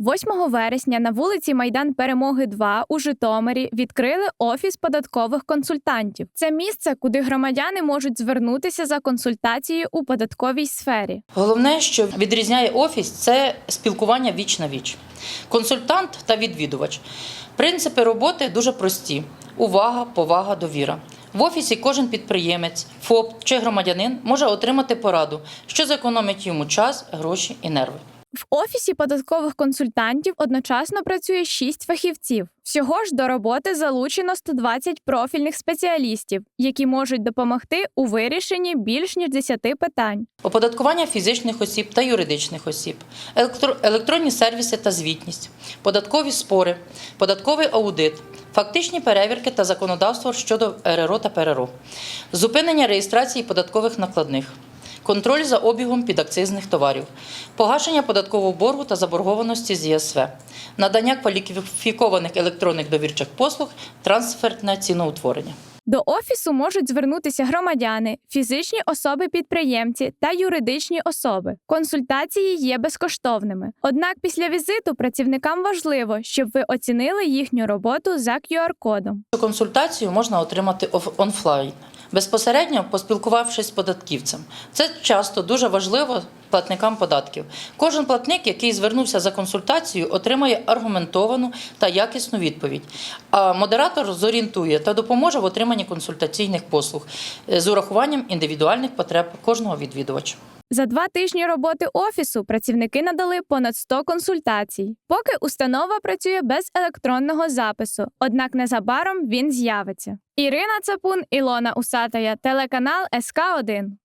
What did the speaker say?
8 вересня на вулиці Майдан Перемоги 2 у Житомирі відкрили офіс податкових консультантів. Це місце, куди громадяни можуть звернутися за консультацією у податковій сфері. Головне, що відрізняє офіс, це спілкування віч на віч. Консультант та відвідувач. Принципи роботи дуже прості: увага, повага, довіра. В офісі кожен підприємець, ФОП чи громадянин може отримати пораду, що зекономить йому час, гроші і нерви. В офісі податкових консультантів одночасно працює 6 фахівців. Всього ж до роботи залучено 120 профільних спеціалістів, які можуть допомогти у вирішенні більш ніж 10 питань. Оподаткування фізичних осіб та юридичних осіб, електронні сервіси та звітність, податкові спори, податковий аудит, фактичні перевірки та законодавство щодо РРО та ПРРО, зупинення реєстрації податкових накладних, контроль за обігом підакцизних товарів, погашення податкового боргу та заборгованості з ЄСВ, надання кваліфікованих електронних довірчих послуг, трансфертне ціноутворення. До офісу можуть звернутися громадяни, фізичні особи-підприємці та юридичні особи. Консультації є безкоштовними. Однак після візиту працівникам важливо, щоб ви оцінили їхню роботу за QR-кодом. Консультацію можна отримати оф- онлайн, безпосередньо поспілкувавшись з податківцем. Це часто дуже важливо платникам податків. Кожен платник, який звернувся за консультацією, отримає аргументовану та якісну відповідь. А модератор зорієнтує та допоможе в отриманні консультаційних послуг е, з урахуванням індивідуальних потреб кожного відвідувача. За два тижні роботи офісу працівники надали понад 100 консультацій. Поки установа працює без електронного запису, однак незабаром він з'явиться. Ірина Цапун, Ілона Усатая, телеканал СК 1